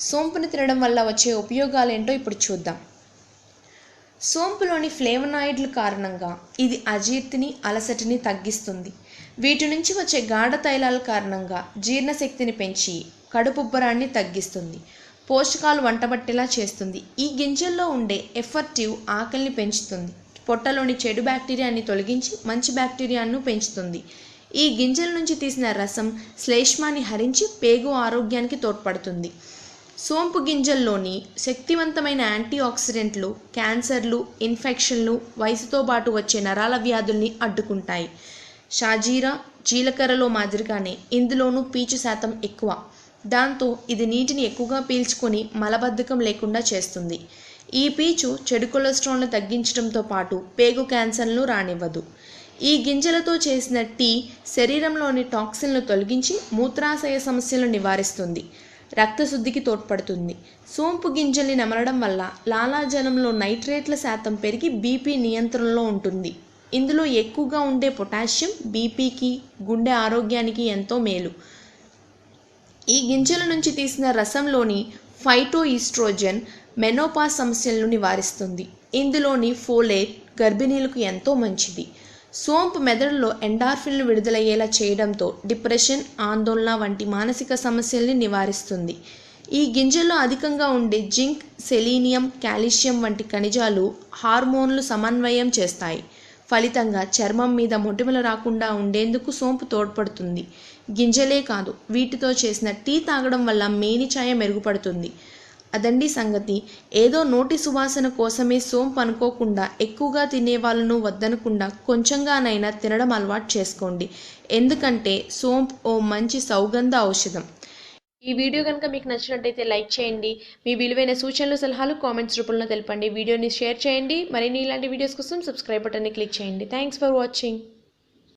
సోంపుని తినడం వల్ల వచ్చే ఉపయోగాలేంటో ఇప్పుడు చూద్దాం. సోంపులోని ఫ్లేవనాయిడ్ల కారణంగా ఇది అజీర్తిని అలసటిని తగ్గిస్తుంది. వీటి నుంచి వచ్చే గాఢ తైలాల కారణంగా జీర్ణశక్తిని పెంచి కడుపుబ్బరాన్ని తగ్గిస్తుంది. పోషకాలు వంటబట్టేలా చేస్తుంది. ఈ గింజల్లో ఉండే ఎఫర్టివ్ ఆకలిని పెంచుతుంది. పొట్టలోని చెడు బ్యాక్టీరియాని తొలగించి మంచి బ్యాక్టీరియాను పెంచుతుంది. ఈ గింజల నుంచి తీసిన రసం శ్లేష్మాన్ని హరించి పేగు ఆరోగ్యానికి తోడ్పడుతుంది. సోంపు గింజల్లోని శక్తివంతమైన యాంటీ ఆక్సిడెంట్లు క్యాన్సర్లు ఇన్ఫెక్షన్లు వయసుతో పాటు వచ్చే నరాల వ్యాధుల్ని అడ్డుకుంటాయి. షాజీరా జీలకర్రలో మాదిరిగానే ఇందులోనూ పీచు శాతం ఎక్కువ. దాంతో ఇది నీటిని ఎక్కువగా పీల్చుకొని మలబద్ధకం లేకుండా చేస్తుంది. ఈ పీచు చెడు కొలెస్ట్రాల్ను తగ్గించడంతో పాటు పేగు క్యాన్సర్ను రానివ్వదు. ఈ గింజలతో చేసిన టీ శరీరంలోని టాక్సిన్లు తొలగించి మూత్రాశయ సమస్యలను నివారిస్తుంది. రక్తశుద్ధికి తోడ్పడుతుంది. సోంపు గింజల్ని నమలడం వల్ల లాలాజలంలో నైట్రేట్ల శాతం పెరిగి బీపీ నియంత్రణలో ఉంటుంది. ఇందులో ఎక్కువగా ఉండే పొటాషియం బీపీకి గుండె ఆరోగ్యానికి ఎంతో మేలు. ఈ గింజల నుంచి తీసిన రసంలోని ఫైటో ఈస్ట్రోజన్ మెనోపాస్ సమస్యలను నివారిస్తుంది. ఇందులోని ఫోలేట్ గర్భిణీలకు ఎంతో మంచిది. సోంపు మెదడులో ఎండార్ఫిన్లు విడుదలయ్యేలా చేయడంతో డిప్రెషన్ ఆందోళన వంటి మానసిక సమస్యల్ని నివారిస్తుంది. ఈ గింజల్లో అధికంగా ఉండే జింక్ సెలీనియం కాల్షియం వంటి ఖనిజాలు హార్మోన్లు సమన్వయం చేస్తాయి. ఫలితంగా చర్మం మీద మొటిమలు రాకుండా ఉండేందుకు సోంపు తోడ్పడుతుంది. గింజలే కాదు వీటితో చేసిన టీ తాగడం వల్ల మేని ఛాయ మెరుగుపడుతుంది. అదండి సంగతి. ఏదో నోటి సువాసన కోసమే సోంపు అనుకోకుండా ఎక్కువగా తినే వాళ్ళను వద్దనకుండా కొంచెంగానైనా తినడం అలవాటు చేసుకోండి. ఎందుకంటే సోంపు ఓ మంచి సౌగంధ ఔషధం. ఈ వీడియో కనుక మీకు నచ్చినట్టయితే లైక్ చేయండి. మీ విలువైన సూచనలు సలహాలు కామెంట్స్ రూపంలో తెలపండి. వీడియోని షేర్ చేయండి. మరిన్ని ఇలాంటి వీడియోస్ కోసం సబ్స్క్రైబ్ బటన్ని క్లిక్ చేయండి. Thanks for watching.